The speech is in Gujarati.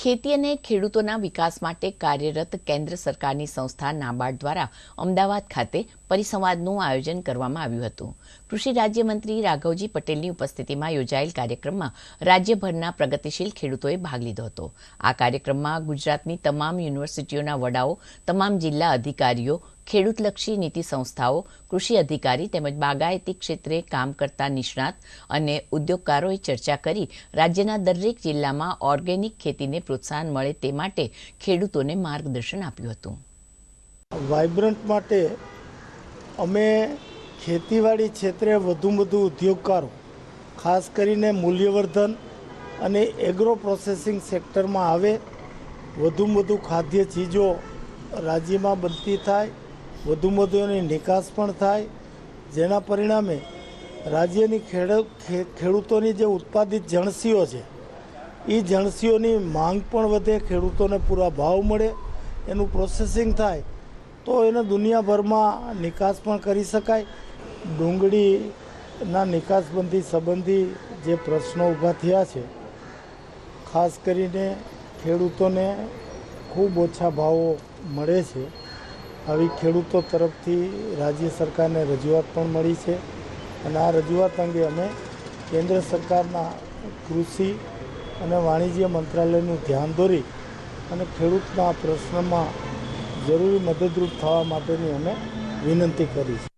ખેતી અને ખેડૂતોના વિકાસ માટે કાર્યરત કેન્દ્ર સરકારની સંસ્થા નાબાર્ડ દ્વારા અમદાવાદ ખાતે પરિસંવાદનું આયોજન કરવામાં આવ્યું હતું. કૃષિ રાજ્યમંત્રી રાઘવજી પટેલની ઉપસ્થિતિમાં યોજાયેલ કાર્યક્રમમાં રાજ્યભરના પ્રગતિશીલ ખેડૂતોએ ભાગ લીધો હતો. આ કાર્યક્રમમાં ગુજરાતની તમામ યુનિવર્સિટીઓના વડાઓ, તમામ જિલ્લા અધિકારીઓ ખેડૂતલક્ષી નીતિ સંસ્થાઓ, કૃષિ અધિકારી તેમજ બાગાયતી ક્ષેત્રે કામ કરતા નિષ્ણાત અને ઉદ્યોગકારોએ ચર્ચા કરી રાજ્યના દરેક જિલ્લામાં ઓર્ગેનિક ખેતીને પ્રોત્સાહન મળે તે માટે ખેડૂતોને માર્ગદર્શન આપ્યું હતું. વાઇબ્રન્ટ માટે અમે ખેતીવાડી ક્ષેત્રે વધુ વધુ ઉદ્યોગકારો, ખાસ કરીને મૂલ્યવર્ધન અને એગ્રો પ્રોસેસિંગ સેક્ટરમાં આવે, વધુ વધુ ખાદ્ય ચીજો રાજ્યમાં બનતી થાય વધુમાં વધુ એની નિકાસ પણ થાય. જેના પરિણામે રાજ્યની ખેડૂતોની જે ઉત્પાદિત જણસીઓ છે એ જણસીઓની માંગ પણ વધે, ખેડૂતોને પૂરા ભાવ મળે, એનું પ્રોસેસિંગ થાય, તો એને દુનિયાભરમાં નિકાસ પણ કરી શકાય. ડુંગળીના નિકાસબંધી સંબંધી જે પ્રશ્નો ઊભા થયા છે, ખાસ કરીને ખેડૂતોને ખૂબ ઓછા ભાવો મળે છે. આવી ખેડૂતો તરફથી રાજ્ય સરકારને રજૂઆત પણ મળી છે. અને આ રજૂઆત અંગે અમે કેન્દ્ર સરકારના કૃષિ અને વાણિજ્ય મંત્રાલયનું ધ્યાન દોરી અને ખેડૂતના પ્રશ્નમાં જરૂરી મદદરૂપ થવા માટેની અમે વિનંતી કરી છે